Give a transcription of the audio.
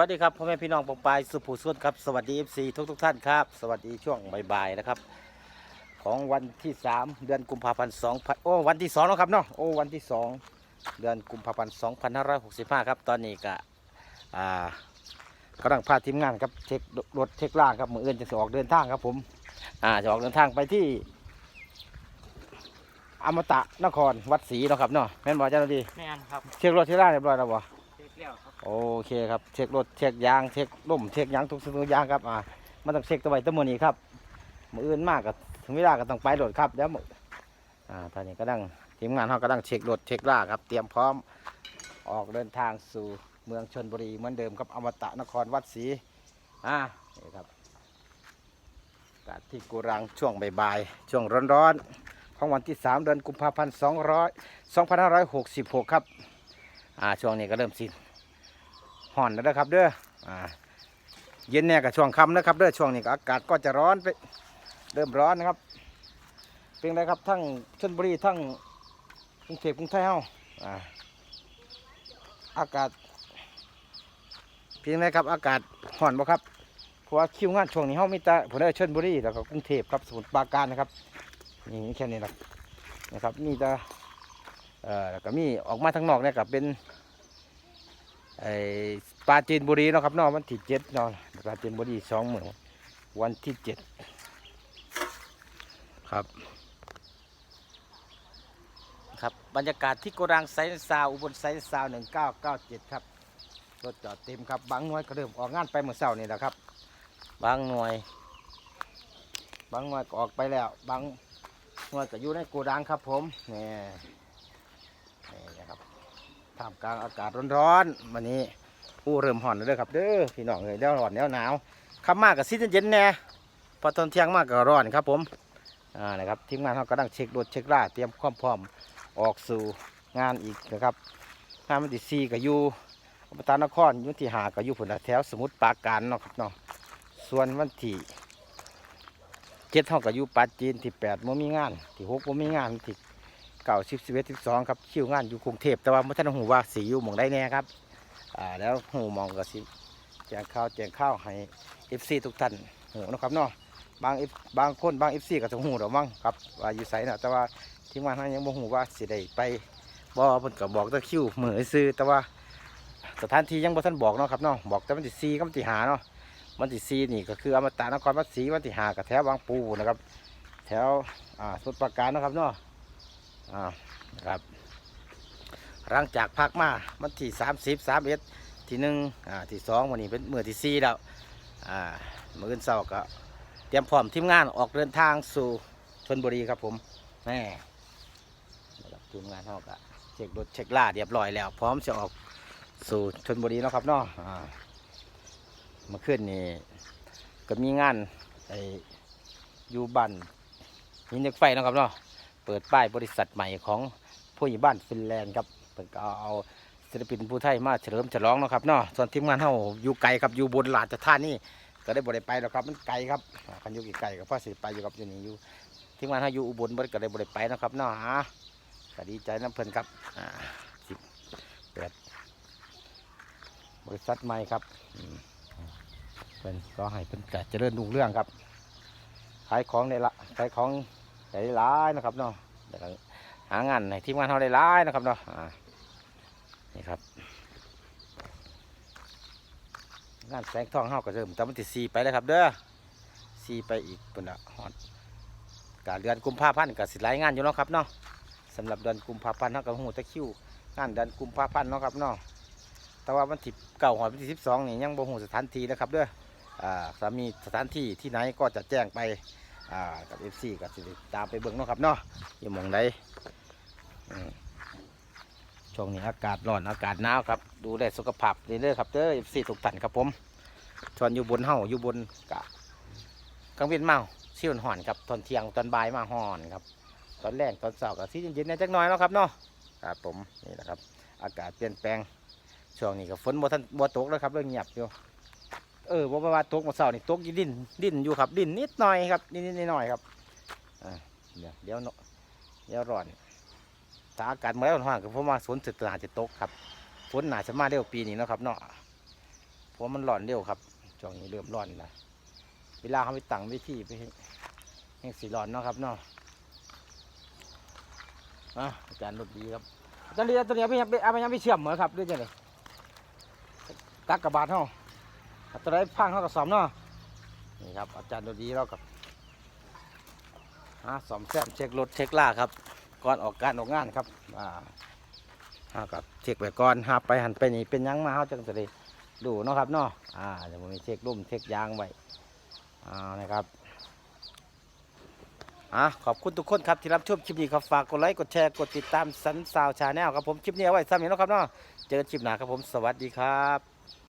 วัสดีครับพ่อแม่พี่น้องปองปายสุภูสุนครับสวัสดีเอฟซีทุกทุกๆท่านครับ สวัสดีช่วงบ่ายๆนะครับ ของวันที่ 3 เดือนกุมภาพันธ์2โอ้วันที่2แล้วครับเนาะโอ้วันที่ 2 เดือนกุมภาพันธ์2565 ครับ ตอนนี้ก็อ่ากำลังพาทีมงานครับเช็ครถเช็คล่างครับมืออื่นจะออกเดินทางครับผมอ่าจะออกเดินทางไปที่ อมตะนครวัดศรีเนาะครับเนาะแม่นบอเจ้าหน้าที่แม่นครับเช็ครถเช็คล่างเรียบร้อยแล้วบ่เช็ค แล้วครับโอเคครับเช็ครถเช็คยางเช็คล่มเช็คยางทุกสิ่งทุกอย่างครับอ่ามันต้องเช็คตัวไว้ตัวมือนี้ครับมืออื่นมากก็ถึงเวลาก็ต้องไปรถครับเดี๋ยวมืออ่าตอนนี้ก็ดังทีมงานเขาก็ดังเช็ครถเช็คล่าครับ เตรียมพร้อมออกเดินทางสู่เมืองชนบุรีเหมือนเดิมครับอมตะนครวัดศรีอ่านี่ครับกาที่กุรังช่วงบ่ายๆช่วงร้อนๆของวันที่ 3 เดือนกุมภาพันธ์200 2566 ครับอ่าช่วงนี้ก็เริ่มสิ ห่อนแล้วนะครับเด้ออ่าเย็นเนี่ยกับช่วงค่ำนะครับเด้อช่วงนี้ก็อากาศก็จะร้อนไปเริ่มร้อนนะครับเป็นไรครับทั้งชลบุรีทั้งกรุงเทพกรุงไทยเฮาอ่าอากาศเพียงไรครับอากาศห่อนบ่ครับเพราะว่าคิวงานช่วงนี้เฮามีแต่ผมได้ชลบุรีแล้วก็กรุงเทพครับสมุทรปราการนะครับนี่แค่นี้นะนะครับมีแต่เอ่อแล้วก็มีออกมาทางนอกเนี่ยกับเป็น ไอ้ปราจีนบุรีเนาะครับเนาะวันที่เจ็ดเนาะปราจีนบุรีสองหมื่นวันที่เจ็ดครับ ครับบรรยากาศที่โกดังไซน์ซาวอุบลไซน์ซาวหนึ่งเก้าเก้าเจ็ดครับรถจอดเต็มครับบางหน่วยก็เริ่มออกงานไปเมื่อเช้านี่แหละครับ บางหน่วย บางหน่วยก็ออกไปแล้ว บางหน่วยก็อยู่ในโกดังครับผมนี่นี่นะครับ ท่ามกลางอากาศร้อนๆวันนี้อู้เริ่มห่อนแล้วเด้อครับเด้อพี่น้องเลยเดี๋ยวร้อนเดี๋ยวหนาวขับมากกับซิเย็นๆแน่พอตอนเที่ยงมากก็ร้อนครับผมอ่านะครับทีมงานเขากำลังเช็ครถเช็คล่าเตรียมความพร้อมออกสู่งานอีกนะครับงานวันที่สี่ก็อยู่อบตนครยุที่หาก็อยู่ผลแถวสมุทรปราการเนาะครับเนาะส่วนวันที่เจ็ดเท่ากับยูปราจีนที่แปดม่มีงาน ที่หกม่มีงานที่ เก่าสิบสิบเอ็ดสิบสองครับคิวงานอยู่กรุงเทพแต่ว่าไม่ท่านหูว่าสีอยู่หมองได้แน่ครับอ่าแล้วหูมองก็สิแจงข่าวแจงข่าวให้เอฟซีทุกท่านหูนะครับเนาะบางบางคนบางเอฟซีก็จะหูหรอมั้งครับว่าอยู่ไสนะแต่ว่าทีมงานเขายังบ่หูว่าสิได้ไปบ่เพิ่นก็บอกต่คิวเหมือซื้อแต่ว่าสถานที่ยังบ่ทันบอกเนาะครับเนาะบอกแต่วันที่สี่กับวันที่หาเนาะวันที่สี่นี่ก็คืออมตะนครวัดศรีวันที่หาก็แถวบางปูนะครับ แถวอ่าสุดประการนะครับเนาะ อ่านะครับ หลังจากพักมามันที่สามสิบสามเอ็ดที่หนึ่งอ่าที่สองวันนี้เป็นมือที่สี่แล้วอ่ามืออื่นเสาร์ก็เตรียมพร้อมทีมงานออกเดินทางสู่ชนบุรีครับผมแม่นะครับทีมงานเขาก็เช็ครถเช็คล่าเรียบร้อยแล้ว พร้อมจะออกสู่ชนบุรีนะครับเนาะอ่าเมื่อคืนนี้ก็มีงานไออยู่บ้านหินเหล็กไฟนะครับเนาะ เปิดป้ายบริษัทใหม่ของผู้ใหญ่บ้านฟินแลนด์ครับเพิ่นก็เอาศิลปินผู้ไทยมาเฉลิมฉลองเนาะครับเนาะส่วนทีมงานเฮาอยู่ไกลครับอยู่บนลาดท่านี่ก็ได้บ่ได้ไปหรอกครับมันไกลครับคันอยู่ไกลๆก็พอสิไปอยู่กับอยู่นี่อยู่ทีมงานเฮาอยู่อุบลบ่ได้ก็ได้บ่ได้ไปนะครับเนาะฮะก็ดีใจน้ำเพิ่นครับสิเปิดบริษัทใหม่ครับเพิ่นก็ให้เพิ่นก็เจริญรุ่งเรื่องครับขายของได้ละขายของ ได้หลายนะครับเนาะเดี๋ยวก็หางานให้ทีมงานเขาได้หลายนะครับเนาะอ่านี่ครับงานแสงทองเฮาก็เริ่มตั้งวันที่สี่ไปแล้วครับ เด้อสี่ไปอีกปุ่นละฮอดกาเดือนกุมภาพันธ์ก็สิหลงานอยู่เนาะครับเนาะสำหรับเดือนกุมภาพันธ์เฮาก็หูตะคิวงานเดือนกุมภาพันธ์เนาะครับเนาะแต่ว่าวันที่เก้าหอดวันที่สิบสองนี่ยังบ่หูสถานที่นะครับเด้ออ่าสามีสถานที่ที่ไหนก็จะแจ้งไป อ่ากับเอฟซีกับสิดตามไปเบิ่งเนาะครับเนาะอยู่มองใดช่วงนี้อากาศร้อนอากาศหนาวครับ ดูแลสุขภาพเรื่อยๆครับเด้อเอฟซีทุกท่านครับผมส่วนอยู่บนเฮาอยู่บนกะกลางเวียนเมาชิวห่อนครับตอนเที่ยงตอนบ่ายมาห่อนครับ ตอนแรกตอนเช้าก็สีเย็นๆนี่ยจักหน่อยเนาะครับเนาะครับผมนี่แหละครับ อากาศเปลี่ยนแปลงช่วงนี้ก็ฝนบ่ทันบ่ตกแล้วครับเรื่องเงียบอยู่ เออบ่ว่าตกมาเสาร์นี่ตกดินดินอยู่ครับดินนิดหน่อยครับนิดนิดหน่อยครับเดี๋ยวเดี๋ยวเดี๋ยวร้อนถ้าอากาศมาแล้วห่างก็เพราะว่าฝนจะอาจจะตกครับฝนหนาจะมาเร็วปีนี้นะครับเนาะเพราะมันร้อนเร็วครับช่วงนี้เริ่มร้อนแล้วเวลาเขาไปตั้งวิธีไปแหงสีร้อนเนาะครับเนาะอาจารย์รถดีครับอาจารย์ดีตัวนี้เอาไปยังเอาไปยังไปเชื่อมเหรอครับด้วยจังเลยกักกระบาดเฮาถ้า ตัวไหนพังเขาก็ซ่อมเนาะนี่ครับอาจารย์รถดีเรากับหาซ่อมแซมเช็ครถเช็คล่าครับก่อนออกการออกงานครับอ่าหากับเช็คไว้ก่อนหาไปหันไปนี่เป็นยังมาเขาจังจะได้ดูเนาะครับเนาะอ่าเดี๋ยวผมมีเช็ครุ่มเช็คยางไว้อ่านะครับอะขอบคุณทุกคนครับที่รับชมคลิปนี้ครับฝากกดไลค์กดแชร์กดติดตามสันสาวชาแนลครับผมคลิปนี้เอาไว้ซ้ำนี้เนาะครับเนาะเจอกันคลิปหน้าครับผมสวัสดีครับ